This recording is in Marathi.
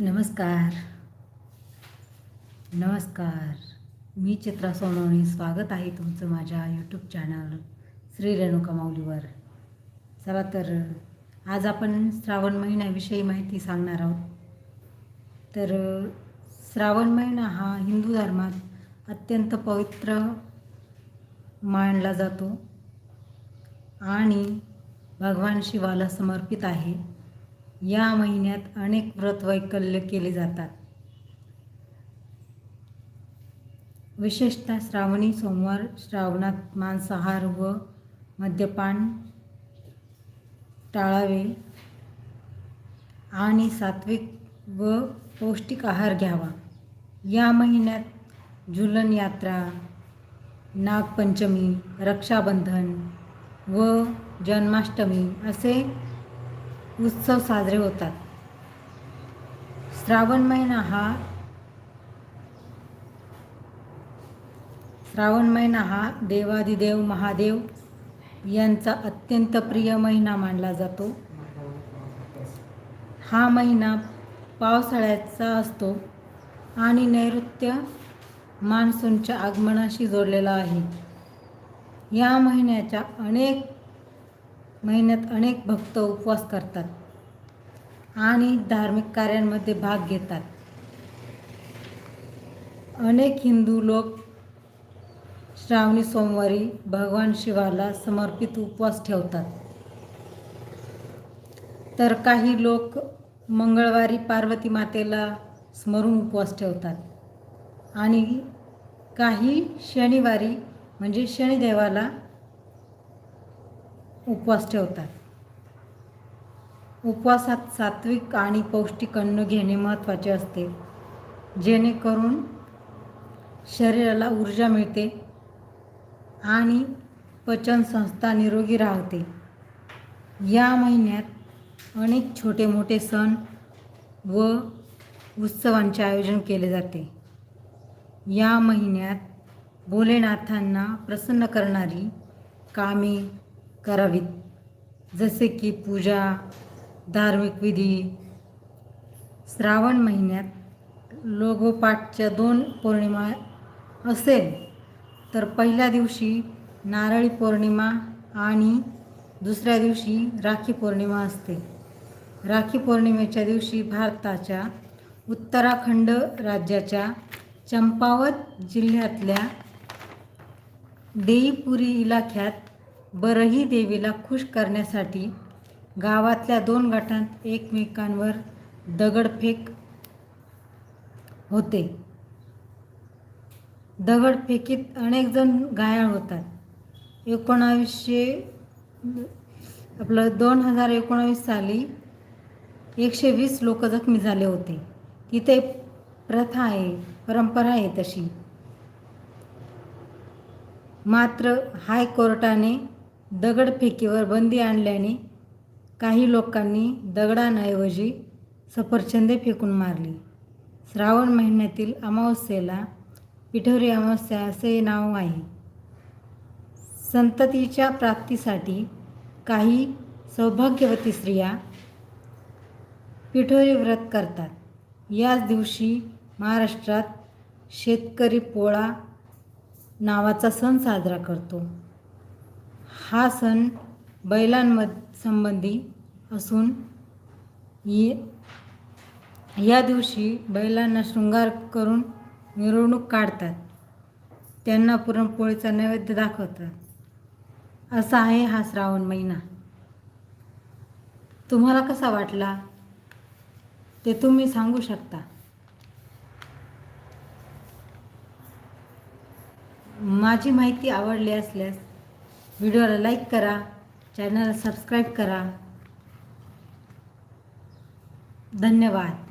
नमस्कार. नमस्कार. मी चित्रा सोनवणे. स्वागत आहे तुमचं माझ्या यूट्यूब चॅनल श्री रेणुका माऊलीवर. चला तर आज आपण श्रावण महिन्याविषयी माहिती सांगणार आहोत. तर श्रावण महिना हा हिंदू धर्मात अत्यंत पवित्र मानला जातो आणि भगवान शिवाला समर्पित आहे. या महिन्यात अनेक व्रत वैकल्य केले जातात. विशेषतः श्रावणी सोमवार श्रावणात मांसाहार व मद्यपान टाळावे आणि सात्विक व पौष्टिक आहार घ्यावा. या महिन्यात झुलन यात्रा नागपंचमी रक्षाबंधन व जन्माष्टमी असे उत्सव साजरे होतात. श्रावण महिना हा श्रावण महिना हा देवादिदेव महादेव यांचा अत्यंत प्रिय महिना मानला जातो. हा महिना पावसाळ्याचा असतो आणि नैऋत्य मान्सूनच्या आगमनाशी जोडलेला आहे. या महिन्याच्या अनेक महिन्यात अनेक भक्त उपवास करतात आणि धार्मिक कार्यांमध्ये भाग घेतात. अनेक हिंदू लोक श्रावणी सोमवारी भगवान शिवाला समर्पित उपवास ठेवतात. तर काही लोक मंगळवारी पार्वती मातेला स्मरून उपवास ठेवतात आणि काही शनिवारी म्हणजे शनिदेवाला उपवास ठेवतात. उपवासात सात्विक आणि पौष्टिक अन्न घेणे महत्त्वाचे असते. जेणेकरून शरीराला ऊर्जा मिळते आणि पचनसंस्था निरोगी राहते. या महिन्यात अनेक छोटे मोठे सण व उत्सवांचे आयोजन केले जाते. या महिन्यात भोलेनाथांना प्रसन्न करणारी कामे करावीत. जसे की पूजा धार्मिक विधी श्रावण महिन्यात लोगोपाठच्या दोन पौर्णिमा असेल तर पहिल्या दिवशी नारळी पौर्णिमा आणि दुसऱ्या दिवशी राखी पौर्णिमा असते. राखी पौर्णिमेच्या दिवशी भारताच्या उत्तराखंड राज्याच्या चंपावत जिल्ह्यातल्या देईपुरी इलाख्यात बरही देवीला खुश करण्यासाठी गावातल्या दोन गटांत एकमेकांवर दगडफेक होते. दगडफेकीत अनेक जण घायाळ होतात. एकोणावीसशे आपलं दोन हजार एकोणावीस साली एकशे वीस लोक जखमी झाले होते. तिथे प्रथा आहे परंपरा आहे तशी. मात्र हायकोर्टाने दगडफेकीवर बंदी आणल्याने काही लोकांनी दगडांऐवजी सफरचंदे फेकून मारली. श्रावण महिन्यातील अमावस्येला पिठोरी अमावस्या असे नाव आहे. संततीच्या प्राप्तीसाठी काही सौभाग्यवती स्त्रिया पिठोरी व्रत करतात. याच दिवशी महाराष्ट्रात शेतकरी पोळा नावाचा सण साजरा करतो. हा सण बैलांमध संबंधी असून या दिवशी बैलांना शृंगार करून मिरवणूक काढतात. त्यांना पुरणपोळीचा नैवेद्य दाखवतात. असा आहे हा श्रावण महिना. तुम्हाला कसा वाटला? ते तुम्ही सांगू शकता. माझी माहिती आवडली असल्यास व्हिडिओला लाईक करा चॅनलला सबस्क्राईब करा. धन्यवाद.